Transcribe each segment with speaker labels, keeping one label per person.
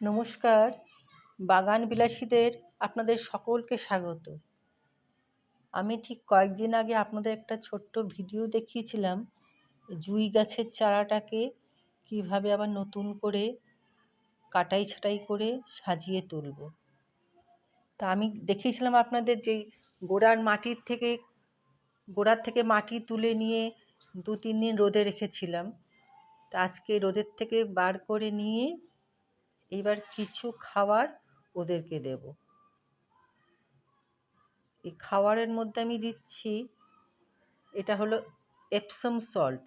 Speaker 1: নমস্কার। বাগান বিলাসীদের আপনাদের সকলকে স্বাগত। আমি ঠিক কয়েকদিন আগে আপনাদের একটা ছোট্ট ভিডিও দেখিয়েছিলাম, জুঁই গাছের চারাটাকে কীভাবে আবার নতুন করে কাটাই ছাটাই করে সাজিয়ে তুলব। তা আমি দেখিয়েছিলাম আপনাদের যে গোড়ার মাটির থেকে, গোড়ার থেকে মাটি তুলে নিয়ে দু তিন দিন রোদে রেখেছিলাম। তা আজকে রোদের থেকে বার করে নিয়ে এবার কিছু খাবার ওদেরকে দেব। এই খাবারের মধ্যে আমি দিচ্ছি, এটা হলো এপসম সল্ট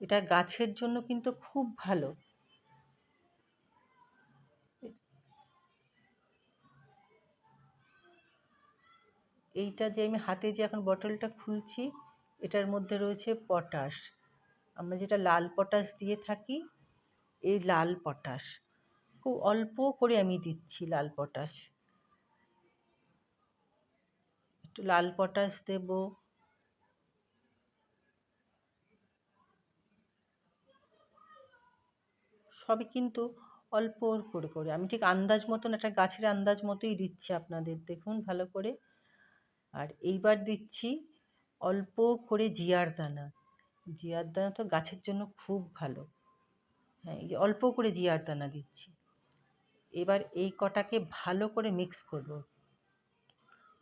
Speaker 1: এটা গাছের জন্য কিন্তু খুব ভালো। এইটা যে আমি হাতে যে এখন বটলটা খুলছি, এটার মধ্যে রয়েছে পটাশ আমরা যেটা লাল পটাশ দিয়ে থাকি, এই লাল পটাশ খুব অল্প করে আমি দিচ্ছি লাল পটাশ। একটু লাল পটাশ দেব। সবই কিন্তু অল্প করে করে। আমি ঠিক আন্দাজ মতন একটা গাছের আন্দাজ মতোই দিচ্ছি আপনাদের। দেখুন ভালো করে। আর এইবার দিচ্ছি অল্প করে জিয়ার দানা। জিয়ার দানা তো গাছের জন্য খুব ভালো। হ্যাঁ এই অল্প করে জিয়ার দানা দিচ্ছি। এবার এই কটাকে ভালো করে মিক্স করব।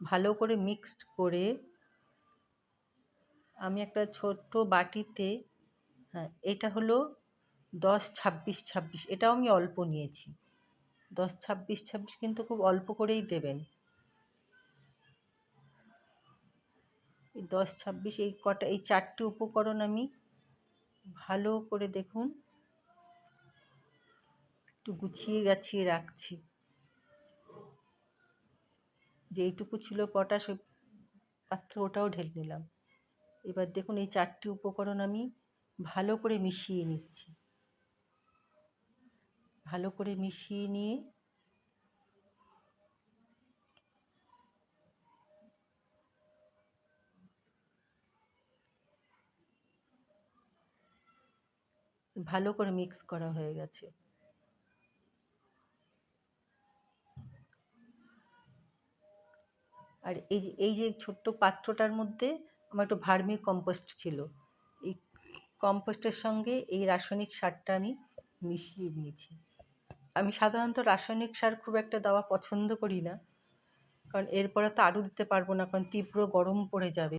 Speaker 1: ভালো করে মিক্সড করে আমি একটা ছোট্ট বাটিতে হ্যাঁ এটা হলো দশ ছাব্বিশ ছাব্বিশ, এটাও আমি অল্প নিয়েছি। দশ ছাব্বিশ ছাব্বিশ কিন্তু খুব অল্প করেই দেবেন। দশ ছাব্বিশ, এই কটা, এই চারটি উপকরণ আমি ভালো করে দেখুন। একটু গুছিয়ে গাছিয়ে রাখছি। যেইটুকু ছিল পটাশ ওই পাত্র ওটাও ঢেলে নিলাম। এবার দেখুন এই চারটি উপকরণ আমি ভালো করে মিশিয়ে নিচ্ছি। ভালো করে মিশিয়ে নিয়ে ভালো করে মিক্স করা হয়ে গেছে। আর এই যে এই যে ছোট্ট পাত্রটার মধ্যে আমার একটু ভার্মি কম্পোস্ট ছিল। এই কম্পোস্টের সঙ্গে এই রাসায়নিক সারটা আমি মিশিয়ে নিয়েছি। আমি সাধারণত রাসায়নিক সার খুব একটা দেওয়া পছন্দ করি না। কারণ এরপরে তো আরও দিতে পারব না, কারণ তীব্র গরম পড়ে যাবে।